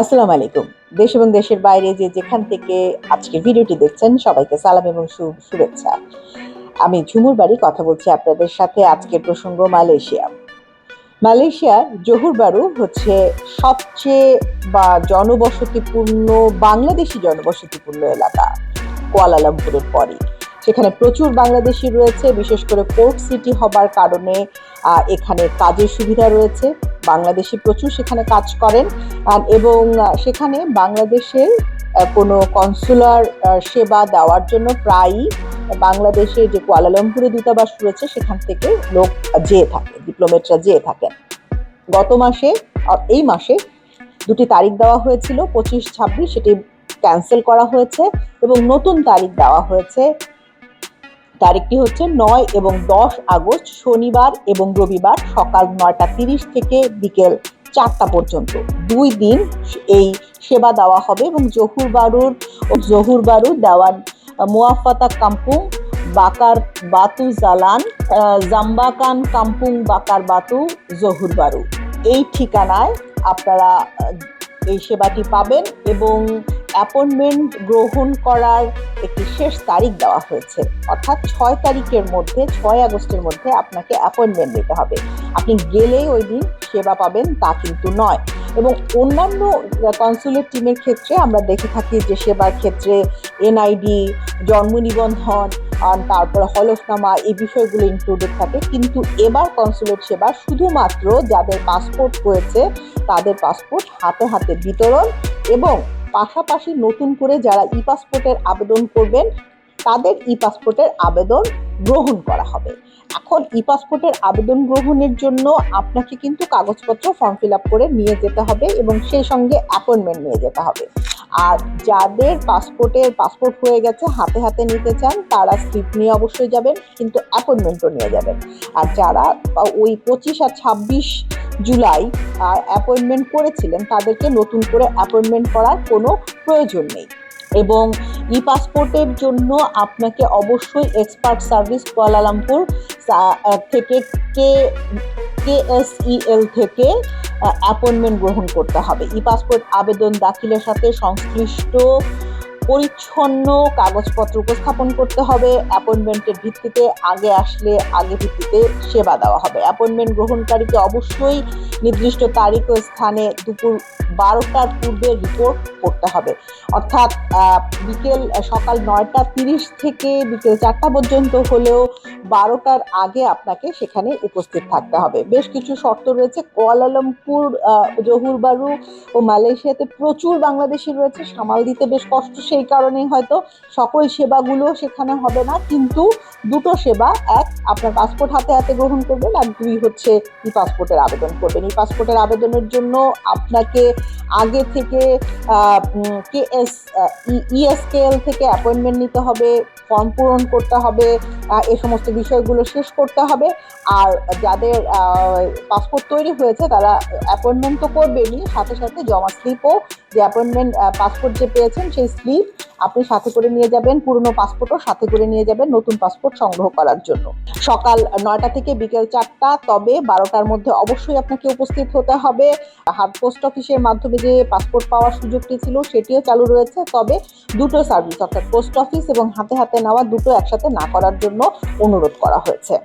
আসসালামু আলাইকুম। দেশ এবং দেশের বাইরে যে যেখান থেকে আজকের ভিডিওটি দেখছেন, সবাইকে সালাম এবং শুভেচ্ছা। আমি ঝুমুর বাড়ি কথা বলছি আপনাদের সাথে আজকের প্রসঙ্গ মালয়েশিয়া। মালয়েশিয়ার জহুর বারু হচ্ছে সবচেয়ে বা জনবসতিপূর্ণ, বাংলাদেশি জনবসতিপূর্ণ এলাকা, কুয়ালালামপুরের পরে। সেখানে প্রচুর বাংলাদেশি রয়েছে, বিশেষ করে পোর্ট সিটি হবার কারণে এখানে কাজের সুবিধা রয়েছে। বাংলাদেশি প্রচুর সেখানে কাজ করেন। এবং সেখানে বাংলাদেশের কোনো কনসুলার সেবা দেওয়ার জন্য প্রায়ই বাংলাদেশে যে কুয়ালালামপুরে দূতাবাস রয়েছে, সেখান থেকে লোক যেয়ে থাকে ডিপ্লোমেটরা যেয়ে থাকেন। গত মাসে এই মাসে দুটি তারিখ দেওয়া হয়েছিল, পঁচিশ ছাব্বিশ, সেটি ক্যান্সেল করা হয়েছে এবং নতুন তারিখ দেওয়া হয়েছে। তারিখটি হচ্ছে নয় এবং দশ আগস্ট, শনিবার এবং রবিবার সকাল নয়টা তিরিশ থেকে বিকেল চারটা পর্যন্ত। দুই দিন এই সেবা দেওয়া হবে এবং জহুর বারুর, জহুর বারু দেওয়ান মুয়াফাতা কাম্পুং, বাকার বাতু জালান জাম্বাকান কাম্পুং, বাকার বাতু, জহুর বারু। এই ঠিকানায় আপনারা এই সেবাটি পাবেন এবং অ্যাপয়েন্টমেন্ট গ্রহণ করার একটি শেষ তারিখ দেওয়া হয়েছে। অর্থাৎ ছয় তারিখের মধ্যে, ছয় আগস্টের মধ্যে আপনাকে অ্যাপয়েন্টমেন্ট নিতে হবে। আপনি গেলেই ওই দিন সেবা পাবেন, তা কিন্তু নয়। এবং অন্যান্য কনসুলেট টিমের ক্ষেত্রে আমরা দেখে থাকি যে সেবার ক্ষেত্রে এনআইডি জন্ম নিবন্ধন তারপরে হলফনামা এই বিষয়গুলো ইনক্লুডেড থাকে। কিন্তু এবার কনসুলেট সেবা শুধুমাত্র যাদের পাসপোর্ট হয়েছে তাদের পাসপোর্ট হাতে হাতে বিতরণ এবং পাশাপাশি নতুন করে যারা ই পাসপোর্টের আবেদন করবেন, তাদের ই পাসপোর্টের আবেদন গ্রহণ করা হবে। এখন ই পাসপোর্টের আবেদন গ্রহণের জন্য আপনাকে কিন্তু কাগজপত্র ফর্ম ফিল আপ করে নিয়ে যেতে হবে এবং সেই সঙ্গে অ্যাপয়েন্টমেন্ট নিয়ে যেতে হবে। আর যাদের পাসপোর্টের পাসপোর্ট হয়ে গেছে, হাতে হাতে নিতে চান, তারা স্লিপ নিয়ে অবশ্যই যাবেন, কিন্তু অ্যাপয়েন্টমেন্টও নিয়ে যাবেন। আর যারা ওই পঁচিশ আর ছাব্বিশ জুলাই অ্যাপয়েন্টমেন্ট করেছিলেন, তাদেরকে নতুন করে অ্যাপয়েন্টমেন্ট করার কোনো প্রয়োজন নেই। এবং ই পাসপোর্টের জন্য আপনাকে অবশ্যই এক্সপার্ট সার্ভিস কুয়ালালামপুর থেকে কে, কেএসইএল থেকে অ্যাপয়েন্টমেন্ট গ্রহণ করতে হবে। ই পাসপোর্ট আবেদন দাখিলের সাথে সংশ্লিষ্ট পরিচ্ছন্ন কাগজপত্র উপস্থাপন করতে হবে। অ্যাপয়েন্টমেন্টের ভিত্তিতে আগে আসলে আগে ভিত্তিতে সেবা দেওয়া হবে। অ্যাপয়েন্টমেন্ট গ্রহণকারীকে অবশ্যই নির্দিষ্ট তারিখ ও স্থানে দুপুর বারোটার পূর্বে রিপোর্ট করতে হবে। অর্থাৎ বিকেল সকাল নয়টা তিরিশ থেকে বিকেল চারটা পর্যন্ত হলেও বারোটার আগে আপনাকে সেখানে উপস্থিত থাকতে হবে। বেশ কিছু শর্ত রয়েছে। কোয়ালালামপুর আহ, জহুর ও মালয়েশিয়াতে প্রচুর বাংলাদেশি রয়েছে। সামাল দিতে বেশ কষ্ট সেই কারণেই হয়তো সকল সেবাগুলো সেখানে হবে না, কিন্তু দুটো সেবা, এক, আপনার পাসপোর্ট হাতে হাতে গ্রহণ করবেন আর দুই হচ্ছে ই পাসপোর্টের আবেদন করবেন। ই পাসপোর্টের আবেদনের জন্য আপনাকে আগে থেকে কেএস ইএসকেএল থেকে অ্যাপয়েন্টমেন্ট নিতে হবে ফর্ম পূরণ করতে হবে এ সমস্ত বিষয়গুলো শেষ করতে হবে। আর যাদের পাসপোর্ট তৈরি হয়েছে তারা অ্যাপয়েন্টমেন্ট তো করবেনই, সাথে সাথে জমা স্লিপও, যে অ্যাপয়েন্টমেন্ট পাসপোর্ট যে পেয়েছেন সেই স্লিপ আপনি সাথে করে নিয়ে যাবেন, পুরনো পাসপোর্টও সাথে করে নিয়ে যাবেন নতুন পাসপোর্ট সংগ্রহ করার জন্য। সকাল নয়টা থেকে বিকেল চারটা, তবে বারোটার মধ্যে অবশ্যই আপনাকে উপস্থিত হতে হবে। হাত পোস্ট অফিসের মাধ্যমে যে পাসপোর্ট পাওয়ার সুযোগটি ছিল সেটিও চালু রয়েছে, তবে দুটো সার্ভিস, অর্থাৎ পোস্ট অফিস এবং হাতে হাতে নেওয়া দুটো একসাথে না করার জন্য অনুরোধ করা হয়েছে।